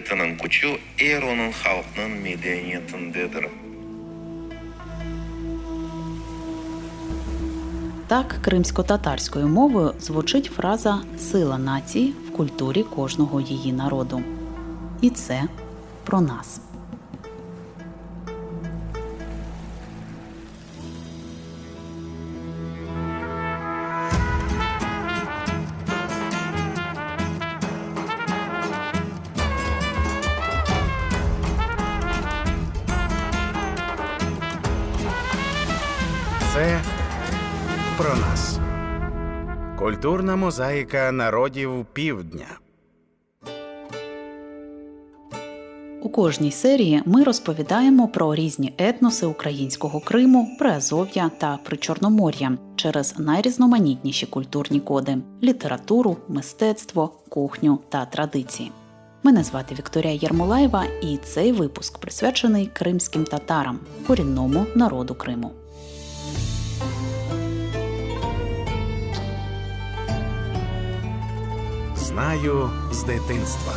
мәдениетінің күчі эр оның халқының мәдениетіндедір. Так, кримсько-татарською мовою звучить фраза сила нації в культурі кожного її народу. І це про нас. Це про нас. Культурна мозаїка народів півдня. У кожній серії ми розповідаємо про різні етноси українського Криму, Приазов'я та Причорномор'я через найрізноманітніші культурні коди літературу, мистецтво, кухню та традиції. Мене звати Вікторія Єрмолаєва, і цей випуск присвячений кримським татарам, корінному народу Криму. Знаю з дитинства.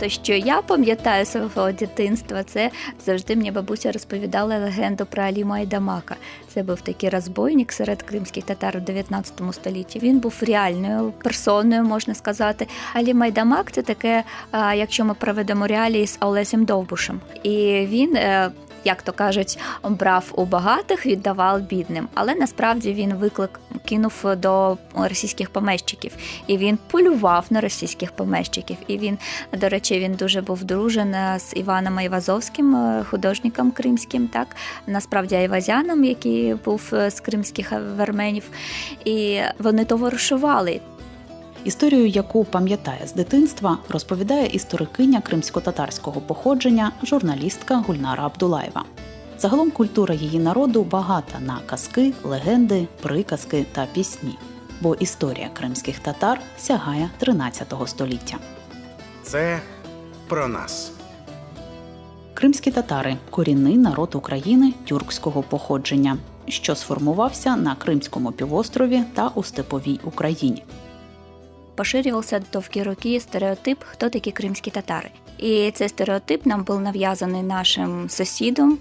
То, що я пам'ятаю свого дитинства, це завжди мені бабуся розповідала легенду про Алі Майдамака. Це був такий розбойник серед кримських татар у 19 столітті. Він був реальною персоною, можна сказати. Алі Майдамак це таке, якщо ми проведемо реалії з Олесем Довбушем. І він. Як то кажуть, брав у багатих, віддавав бідним. Але насправді він виклик кинув до російських помещиків, і він полював на російських помещиків. І він до речі, він дуже був дружен е, з Іваном Айвазовським, е, художником кримським, так насправді Айвазяном, який був е, з кримських верменів, і вони товаришували. Історію, яку пам'ятає з дитинства, розповідає історикиня кримсько-татарського походження, журналістка Гульнара Абдулаєва. Загалом культура її народу багата на казки, легенди, приказки та пісні, бо історія кримських татар сягає 13 століття. Це про нас. Кримські татари корінний народ України тюркського походження, що сформувався на Кримському півострові та у степовій Україні. Поширювався довгі роки стереотип, хто такі кримські татари. І цей стереотип нам був нав'язаний нашим сусідом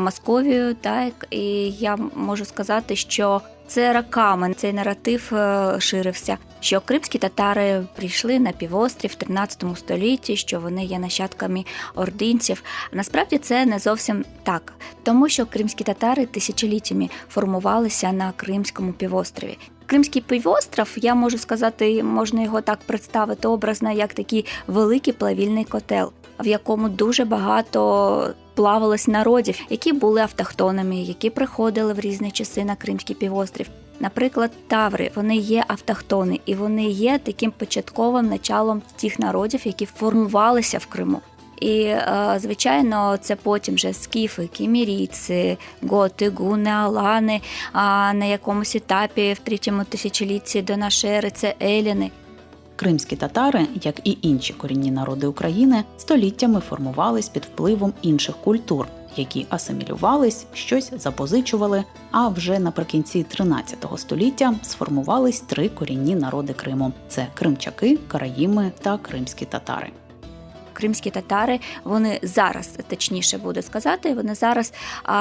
Московією. Так і я можу сказати, що це роками цей наратив е, ширився, що кримські татари прийшли на півострів в 13 столітті, що вони є нащадками ординців. Насправді це не зовсім так, тому що кримські татари тисячоліттями формувалися на Кримському півострові. Кримський півостров, я можу сказати, можна його так представити образно, як такий великий плавільний котел, в якому дуже багато плавалось народів, які були автохтонами, які приходили в різні часи на Кримський півострів. Наприклад, таври вони є автохтони, і вони є таким початковим началом тих народів, які формувалися в Криму. І, е, звичайно, це потім вже скіфи, кімірійці, готи, гуни, алани, а на якомусь етапі в третьому тисячолітті до нашої ери це еліни. Кримські татари, як і інші корінні народи України, століттями формувались під впливом інших культур, які асимілювались, щось запозичували. А вже наприкінці 13 століття сформувались три корінні народи Криму: це кримчаки, караїми та кримські татари. Кримські татари вони зараз, точніше буду сказати, вони зараз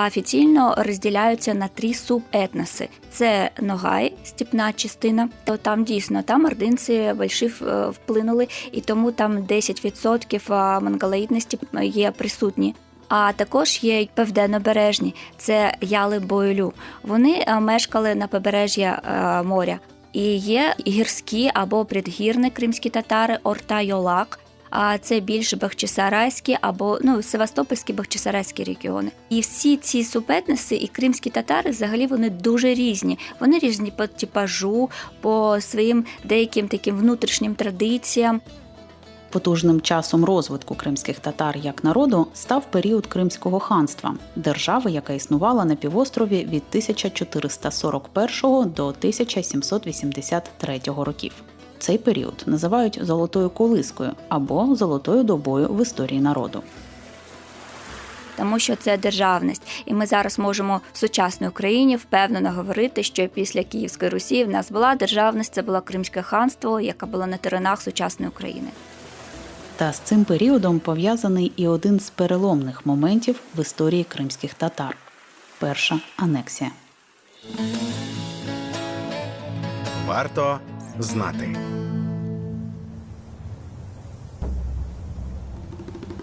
офіційно розділяються на три субетноси: це Ногай, степна частина. То там дійсно там ординці більші е, вплинули, і тому там 10% а, монголоїдності є присутні. А також є й південнобережні, це яли бойлю. Вони е, мешкали на побережжі е, моря. І є гірські або предгірні кримські татари, орта Йолак. А це більш Бахчисарайські або ну Севастопольські Бахчисарайські регіони. І всі ці субетниси і кримські татари взагалі вони дуже різні. Вони різні по типажу, по своїм деяким таким внутрішнім традиціям. Потужним часом розвитку кримських татар як народу став період Кримського ханства, держави, яка існувала на півострові від 1441 до 1783 років. Цей період називають золотою колискою або золотою добою в історії народу. тому що це державність. І ми зараз можемо в сучасній Україні впевнено говорити, що після Київської Русі в нас була державність, це було Кримське ханство, яке було на теренах сучасної України. Та з цим періодом пов'язаний і один з переломних моментів в історії кримських татар перша анексія. Варто знати.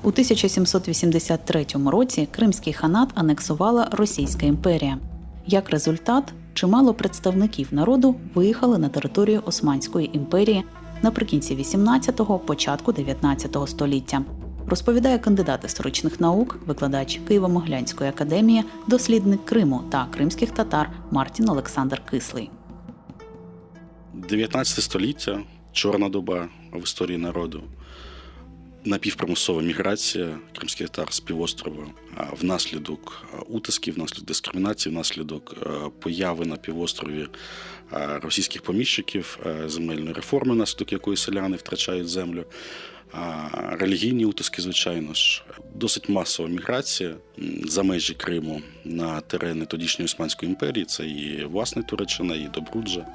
У 1783 році Кримський ханат анексувала Російська імперія. Як результат, чимало представників народу виїхали на територію Османської імперії наприкінці 18-го, початку 19-го століття. Розповідає кандидат історичних наук, викладач Києво-Моглянської академії, дослідник Криму та кримських татар Мартін Олександр Кислий. 19 століття, чорна доба в історії народу, напівпримусова міграція кримських татар з півострова внаслідок утисків, внаслідок дискримінації, внаслідок появи на півострові російських поміщиків, земельної реформи, внаслідок якої селяни втрачають землю. Релігійні утиски, звичайно ж, досить масова міграція за межі Криму на терени тодішньої Османської імперії. Це і власне Туреччина, і Добруджа.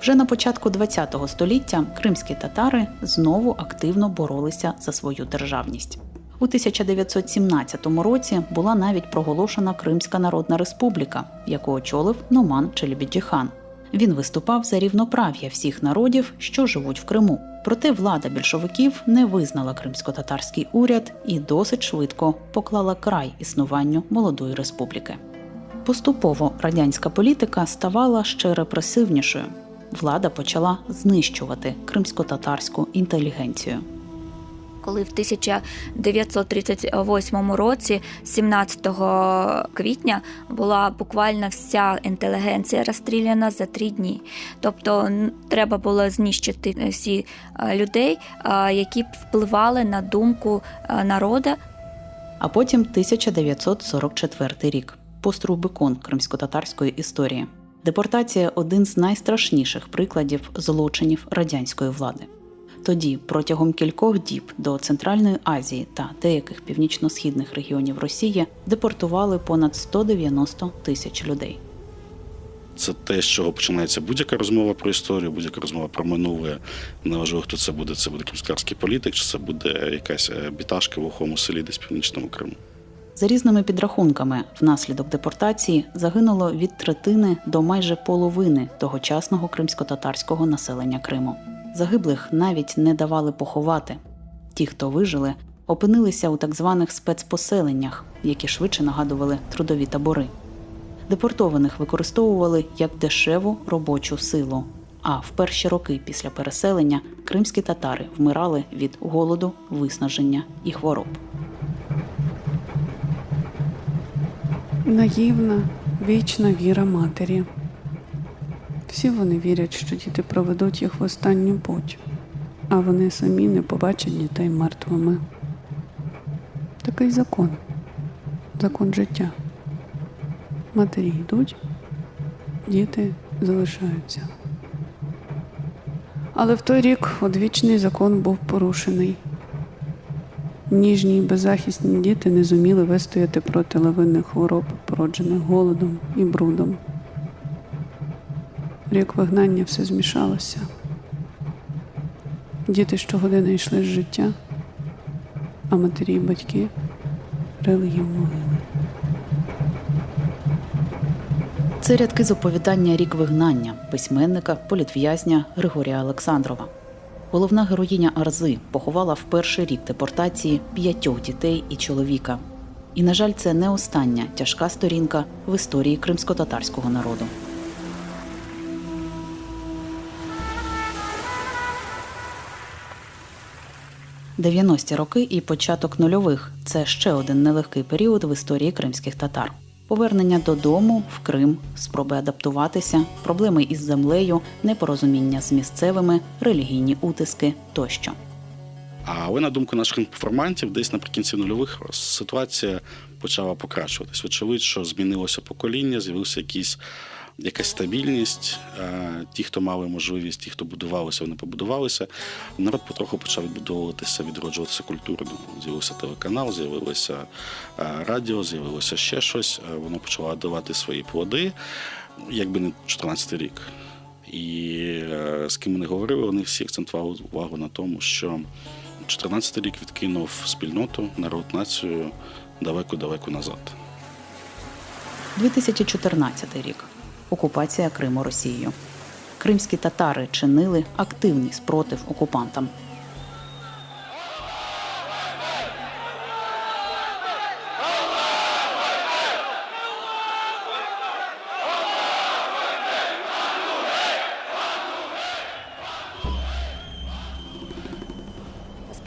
Вже на початку ХХ століття кримські татари знову активно боролися за свою державність. У 1917 році була навіть проголошена Кримська Народна Республіка, яку очолив Номан Челібіджіхан. Він виступав за рівноправ'я всіх народів, що живуть в Криму. Проте влада більшовиків не визнала кримсько-татарський уряд і досить швидко поклала край існуванню молодої республіки. Поступово радянська політика ставала ще репресивнішою. Влада почала знищувати кримсько-татарську інтелігенцію. Коли в 1938 році, 17 квітня, була буквально вся інтелігенція розстріляна за три дні. Тобто треба було знищити всі е, людей, е, які впливали на думку е, народу. А потім 1944 рік пострубикон кримсько-татарської історії. Депортація один з найстрашніших прикладів злочинів радянської влади. Тоді, протягом кількох діб до Центральної Азії та деяких північно-східних регіонів Росії депортували понад 190 тисяч людей. Це те, з чого починається будь-яка розмова про історію, будь-яка розмова про минуле. Неважливо, хто це буде. Це буде кримськарський політик, чи це буде якась е, біташка в глухому селі десь північному Криму. За різними підрахунками, внаслідок депортації загинуло від третини до майже половини тогочасного кримсько-татарського населення Криму. Загиблих навіть не давали поховати. Ті, хто вижили, опинилися у так званих спецпоселеннях, які швидше нагадували трудові табори. Депортованих використовували як дешеву робочу силу. А в перші роки після переселення кримські татари вмирали від голоду, виснаження і хвороб. Наївна, вічна віра матері. Всі вони вірять, що діти проведуть їх в останню путь, а вони самі не побачать дітей мертвими. Такий закон, закон життя. Матері йдуть, діти залишаються. Але в той рік одвічний закон був порушений. Ніжні й беззахисні діти не зуміли вистояти проти лавинних хвороб, породжених голодом і брудом. Рік вигнання все змішалося. Діти щогодини йшли з життя, а матері й батьки рили їм могили. Це рядки з оповідання Рік вигнання письменника, політв'язня Григорія Олександрова. Головна героїня Арзи поховала в перший рік депортації п'ятьох дітей і чоловіка. І, на жаль, це не остання тяжка сторінка в історії кримсько-татарського народу. Дев'яності роки і початок нульових це ще один нелегкий період в історії кримських татар. Повернення додому в Крим, спроби адаптуватися, проблеми із землею, непорозуміння з місцевими, релігійні утиски тощо. Але на думку наших інформантів, десь наприкінці нульових ситуація почала покращуватись. очевидно, змінилося покоління, з'явився якийсь якась стабільність. Е, Ті, хто мали можливість, ті, хто будувалися, вони побудувалися. Народ потроху почав відбудовуватися, відроджуватися культурно. З'явився телеканал, з'явилося е, радіо, з'явилося ще щось. Е, Воно почало давати свої плоди, якби не 14 рік. І з ким ми не говорили, вони всі акцентували увагу на тому, що 14 рік відкинув спільноту, народ, націю далеко-далеко назад. 2014 рік. Окупація Криму Росією. Кримські татари чинили активний спротив окупантам.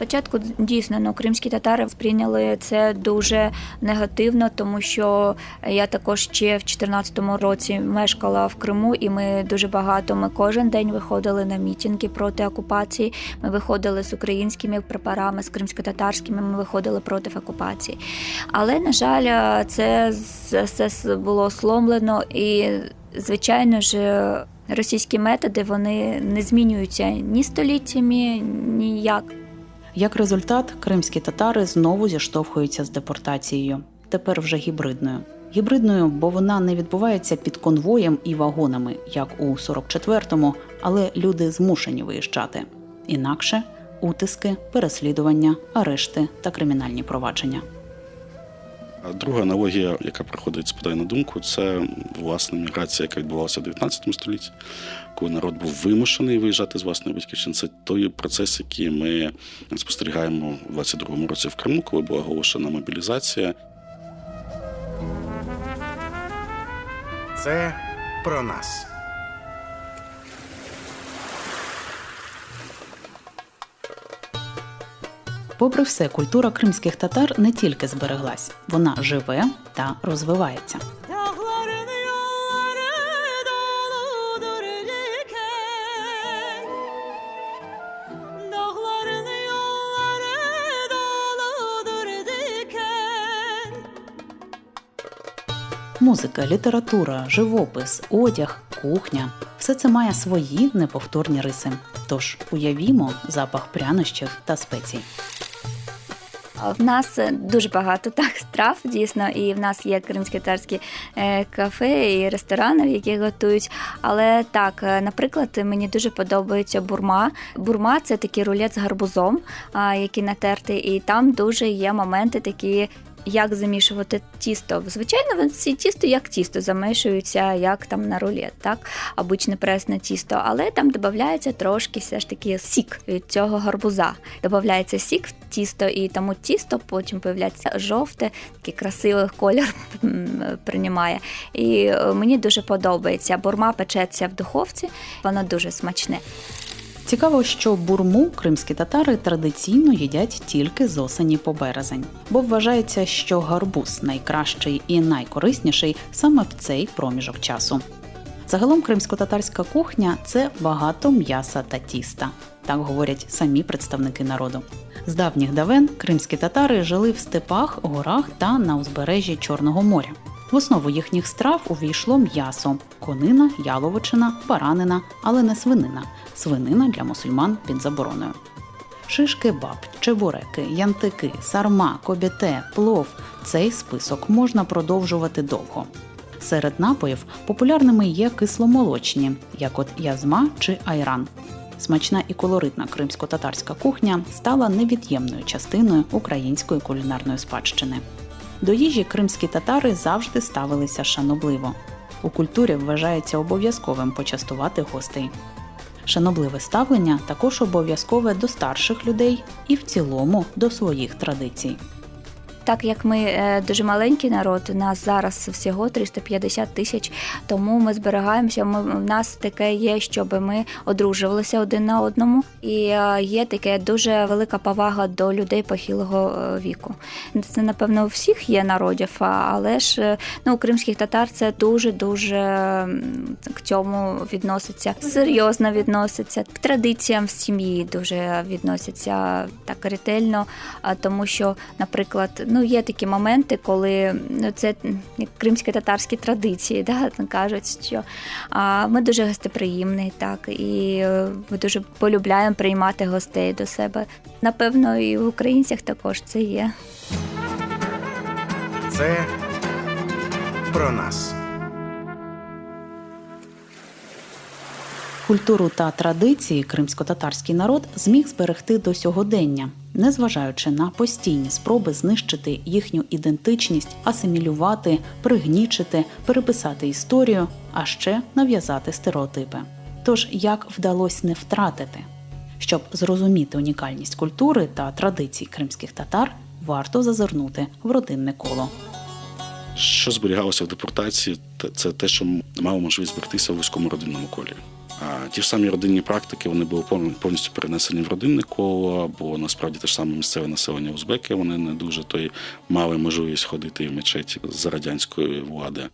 Спочатку дійсно ну, кримські татари сприйняли це дуже негативно, тому що я також ще в 2014 році мешкала в Криму, і ми дуже багато. Ми кожен день виходили на мітинги проти окупації. Ми виходили з українськими прапорами, з кримсько-татарськими. Ми виходили проти окупації. Але на жаль, це все було сломлено і, звичайно ж. Російські методи вони не змінюються ні століттями, ніяк. Як результат, кримські татари знову зіштовхуються з депортацією, тепер вже гібридною. Гібридною, бо вона не відбувається під конвоєм і вагонами, як у 44-му, але люди змушені виїжджати. Інакше утиски, переслідування, арешти та кримінальні провадження. А Друга аналогія, яка приходить спадає на думку, це власне міграція, яка відбувалася в 19 столітті, коли народ був вимушений виїжджати з власної батьківщини. Це той процес, який ми спостерігаємо в 22-му році в Криму, коли була оголошена мобілізація. Це про нас. Попри все, культура кримських татар не тільки збереглась, вона живе та розвивається. Музика, література, живопис, одяг, кухня все це має свої неповторні риси. Тож уявімо запах прянощів та спецій. В нас е, дуже багато так страв, дійсно, і в нас є кримсько-татарські е, кафе і ресторани, в які готують. Але так, е, наприклад, мені дуже подобається бурма. Бурма це такий рулет з гарбузом, який натертий, і там дуже є моменти такі. Як замішувати тісто? Звичайно, ці тісто як тісто замішуються, як там на рулет, так обичне пресне тісто, але там додається трошки все ж таки сік від цього гарбуза. Додається сік в тісто, і тому тісто потім появляється жовте, такий красивий колір м, приймає. І е, мені дуже подобається. Бурма печеться в духовці, воно дуже смачне. Цікаво, що бурму кримські татари традиційно їдять тільки з осені по березень, бо вважається, що гарбуз найкращий і найкорисніший саме в цей проміжок часу. Загалом кримсько-татарська кухня це багато м'яса та тіста, так говорять самі представники народу. З давніх давен кримські татари жили в степах, горах та на узбережжі Чорного моря. В основу їхніх страв увійшло м'ясо, конина, яловичина, баранина, але не свинина. Свинина для мусульман під забороною. Шиш кебаб, чебуреки, янтики, сарма, кобіте, плов. Цей список можна продовжувати довго. Серед напоїв популярними є кисломолочні, як от язма чи айран. Смачна і колоритна кримсько-татарська кухня стала невід'ємною частиною української кулінарної спадщини. До їжі кримські татари завжди ставилися шанобливо. У культурі вважається обов'язковим почастувати гостей. Шанобливе ставлення також обов'язкове до старших людей і в цілому до своїх традицій. Так як ми е, дуже маленький народ, у нас зараз всього 350 тисяч, тому ми зберігаємося. Ми в нас таке є, щоб ми одружувалися один на одному, і е, є таке дуже велика повага до людей похилого е, віку. Це напевно у всіх є народів, але ж ну у кримських татар це дуже дуже к цьому відноситься серйозно відноситься к традиціям в сім'ї дуже відносяться так ретельно, тому що, наприклад, Ну, є такі моменти, коли ну, це як кримсько-татарські традиції, да, кажуть, що а, ми дуже гостеприємні, так, і е, ми дуже полюбляємо приймати гостей до себе. Напевно, і в українцях також це є. Це про нас. Культуру та традиції кримсько-татарський народ зміг зберегти до сьогодення, незважаючи на постійні спроби знищити їхню ідентичність, асимілювати, пригнічити, переписати історію, а ще нав'язати стереотипи. Тож як вдалося не втратити? Щоб зрозуміти унікальність культури та традицій кримських татар, варто зазирнути в родинне коло. Що зберігалося в депортації, це те, що мало можливість зберегтися в вузькому родинному колі. Ті ж самі родинні практики вони були повністю перенесені в родинне коло, бо насправді те ж саме місцеве населення узбеки вони не дуже то мали можливість ходити в мечеті за радянської влади.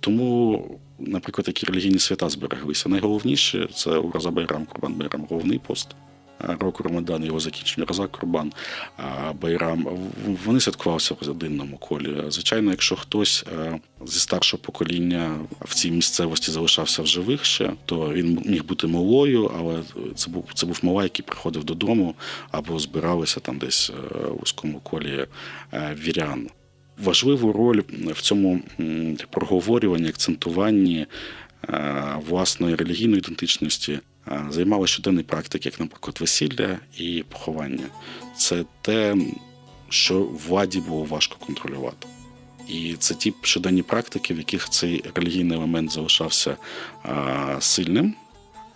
Тому, наприклад, такі релігійні свята збереглися. Найголовніше це Ураза Байрам, Курбан Байрам, головний пост. Року Рамадан, його закінчення Роза Курбан, Байрам. Вони святкувалися в родинному колі. Звичайно, якщо хтось е, зі старшого покоління в цій місцевості залишався в живих ще, то він міг бути малою, але це був це був мала, який приходив додому або збиралися там десь е, у колі е, вірян важливу роль в цьому проговорюванні, акцентуванні власної релігійної ідентичності займали щоденні практики, як, наприклад, весілля і поховання. Це те, що владі було важко контролювати. І це ті щоденні практики, в яких цей релігійний елемент залишався е, сильним,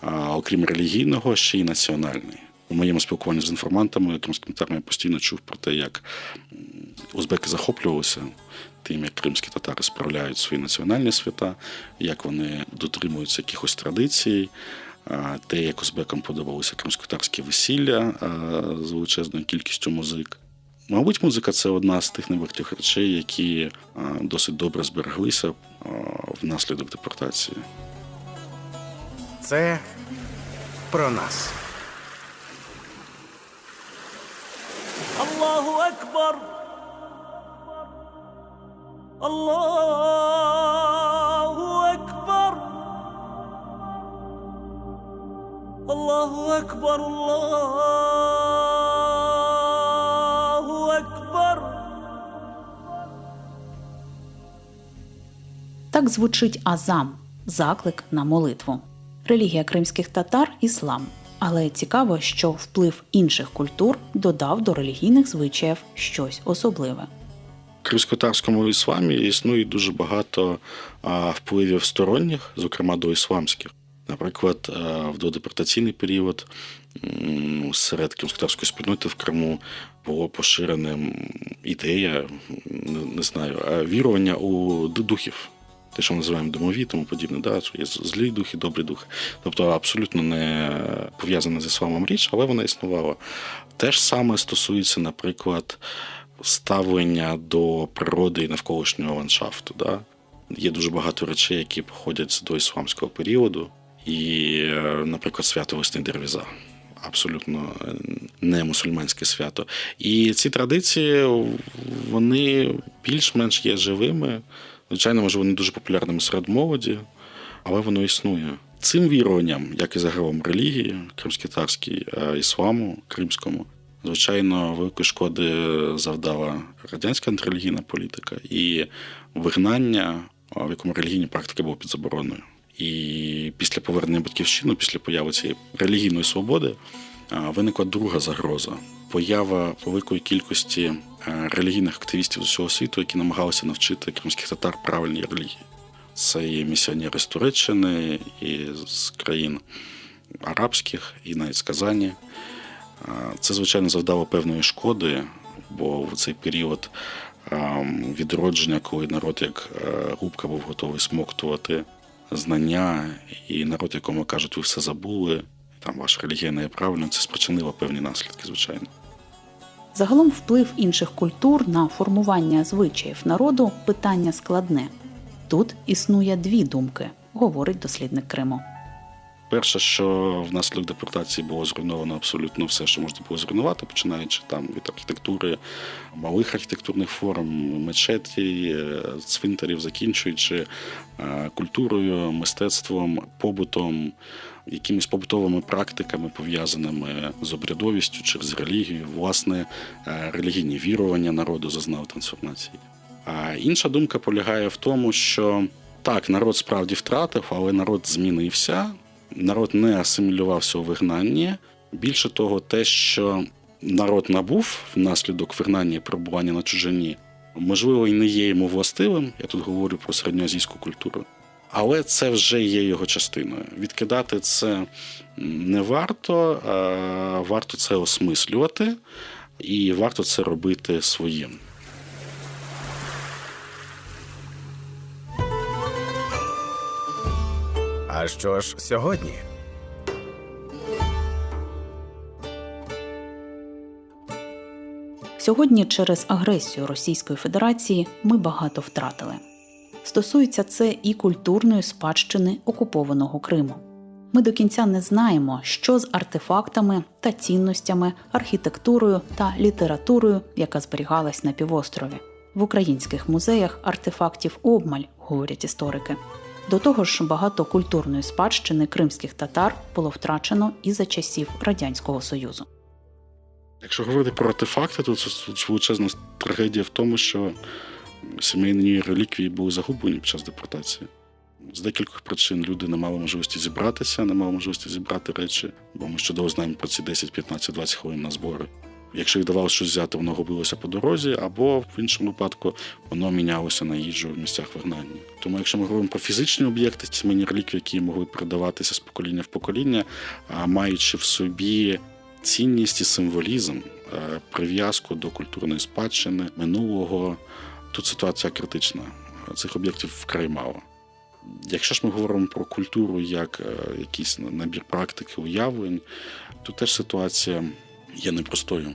а окрім релігійного, ще й національний. У моєму спілкуванні з інформантами, кримськими татарами я постійно чув про те, як узбеки захоплювалися тим, як кримські татари справляють свої національні свята, як вони дотримуються якихось традицій, а, те, як узбекам подобалося кримськотарське весілля з величезною кількістю музик. Мабуть, музика це одна з тих небагатьох речей, які досить добре збереглися внаслідок депортації. Це про нас. Аллаху Акбар! Аллах! الله أكبر الله أكبر Так звучить азам заклик на молитву. Релігія кримських татар іслам. Але цікаво, що вплив інших культур додав до релігійних звичаїв щось особливе. В кримсько-татарському ісламі існує дуже багато а, впливів сторонніх, зокрема до ісламських. Наприклад, в додепортаційний період серед кримсько-татарської спільноти в Криму було поширеним ідея, не, знаю, вірування у духів. Те, що ми називаємо домові, тому подібне, да, що є злі духи, добрі духи. Тобто абсолютно не пов'язана з ісламом річ, але вона існувала. Те ж саме стосується, наприклад, ставлення до природи і навколишнього ландшафту. Да? Є дуже багато речей, які походять з доісламського періоду, і, е, наприклад, свято весни Дервіза. Абсолютно е, не мусульманське свято. І ці традиції вони більш-менш є живими. Звичайно, може, вони дуже популярними серед молоді, але воно існує. Цим віруванням, як і загалом релігії, кримсько-татарській, е, ісламу, кримському, звичайно, великої шкоди завдала радянська антирелігійна політика і вигнання, в якому релігійні практики були під забороною. І після повернення батьківщини, після появи цієї релігійної свободи, виникла друга загроза поява великої кількості е, релігійних активістів з усього світу, які намагалися навчити кримських татар правильній релігії. Це і місіонери з Туреччини, і з країн арабських, і навіть з Казані. Це, звичайно, завдало певної шкоди, бо в цей період ем, відродження, коли народ як е, губка був готовий смоктувати знання, і народ, якому кажуть, ви все забули, там ваша релігія не є правильна, це спричинило певні наслідки, звичайно. Загалом вплив інших культур на формування звичаїв народу питання складне. Тут існує дві думки, говорить дослідник Криму. Перше, що внаслідок депортації було зруйновано абсолютно все, що можна було зруйнувати, починаючи там від архітектури, малих архітектурних форм, мечеті, е, цвинтарів, закінчуючи е, культурою, мистецтвом, побутом, якимись побутовими практиками, пов'язаними з обрядовістю через релігію, власне, е, релігійні вірування народу зазнав трансформації. А інша думка полягає в тому, що так, народ справді втратив, але народ змінився, народ не асимілювався у вигнанні. Більше того, те, що народ набув внаслідок вигнання і перебування на чужині, можливо, і не є йому властивим. Я тут говорю про середньоазійську культуру. Але це вже є його частиною. Відкидати це не варто, а варто це осмислювати, і варто це робити своїм. А що ж сьогодні? Сьогодні через агресію Російської Федерації ми багато втратили. Стосується це і культурної спадщини окупованого Криму. Ми до кінця не знаємо, що з артефактами та цінностями, архітектурою та літературою, яка зберігалась на півострові. В українських музеях артефактів обмаль, говорять історики. До того ж, багато культурної спадщини кримських татар було втрачено і за часів Радянського Союзу. Якщо говорити про артефакти, то це величезна трагедія в тому, що сімейні реліквії були загублені під час депортації. З декількох причин люди не мали можливості зібратися, не мали можливості зібрати речі, бо ми чудово знаємо про ці 10, 15, 20 хвилин на збори. Якщо їй давалося щось взяти, воно губилося по дорозі, або в іншому випадку воно мінялося на їжу в місцях вигнання. Тому, якщо ми говоримо про фізичні об'єкти, сімейні реліквії, які могли передаватися з покоління в покоління, маючи в собі цінність і символізм, е, прив'язку до культурної спадщини минулого, тут ситуація критична. Цих об'єктів вкрай мало. Якщо ж ми говоримо про культуру як е, якийсь набір практики, уявлень, то теж ситуація є непростою.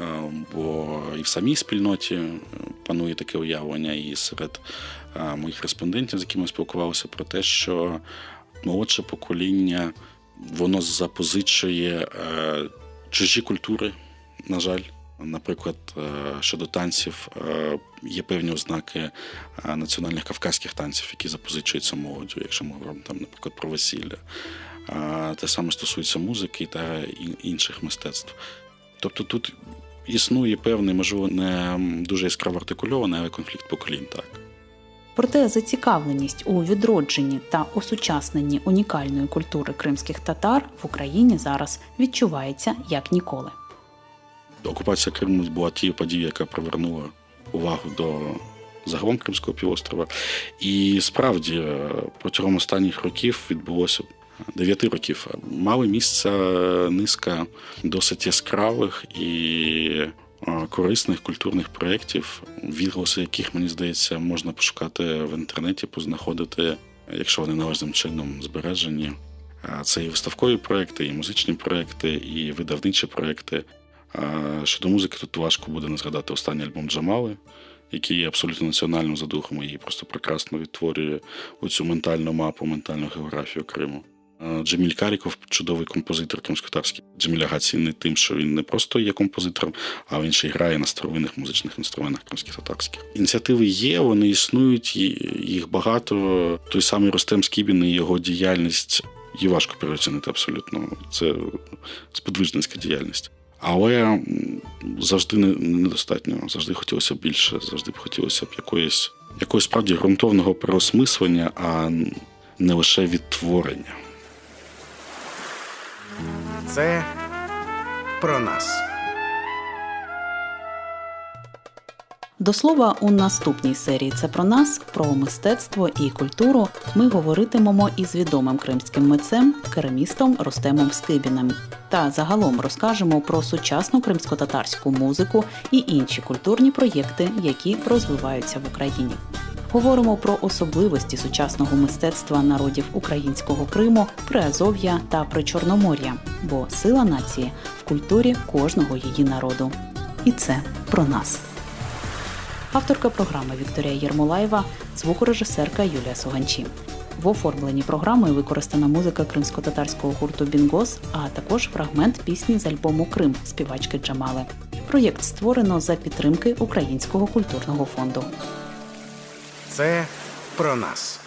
Е, Бо і в самій спільноті е, панує таке уявлення, і серед е, моїх респондентів, з якими спілкувалися, про те, що молодше покоління воно запозичує чужі культури, на жаль. Наприклад, щодо танців є певні ознаки національних кавказьких танців, які запозичуються молоддю, якщо ми говоримо там, наприклад, про весілля. Те саме стосується музики та інших мистецтв. Тобто тут існує певний, можливо, не дуже яскраво артикульований, але конфлікт поколінь, так. Проте зацікавленість у відродженні та осучасненні унікальної культури кримських татар в Україні зараз відчувається як ніколи. Окупація Криму була тією подією, яка привернула увагу до загалом Кримського півострова. І справді протягом останніх років відбулося дев'яти років. Мали місце низка досить яскравих і корисних культурних проєктів, відголоси яких, мені здається, можна пошукати в інтернеті, познаходити, якщо вони належним чином збережені. Це і виставкові проекти, і музичні проекти, і видавничі проекти. Щодо музики, тут важко буде не згадати останній альбом Джамали, який є абсолютно національним за духом і просто прекрасно відтворює оцю ментальну мапу, ментальну географію Криму. А Джеміль Каріков чудовий композитор кримськотарський. Джеміль Ага тим, що він не просто є композитором, а він ще й грає на старовинних музичних інструментах кримських татарських. Ініціативи є, вони існують, їх багато. Той самий Ростем Скібін і його діяльність її важко переоцінити абсолютно. Це сподвижницька діяльність. Але завжди недостатньо. Завжди хотілося більше, завжди б хотілося б якоїсь, якогось справді ґрунтовного переосмислення, а не лише відтворення. Це про нас. До слова, у наступній серії це про нас, про мистецтво і культуру. Ми говоритимемо із відомим кримським митцем, керамістом Ростемом Скибіним. Та загалом розкажемо про сучасну кримсько-татарську музику і інші культурні проєкти, які розвиваються в Україні. Говоримо про особливості сучасного мистецтва народів українського Криму, Приазов'я та Причорномор'я, бо сила нації в культурі кожного її народу. І це про нас. Авторка програми Вікторія Єрмолаєва, звукорежисерка Юлія Суганчі. В оформленні програми використана музика кримсько-татарського гурту Бінгос, а також фрагмент пісні з альбому Крим співачки Джамали. Проєкт створено за підтримки Українського культурного фонду. Це про нас.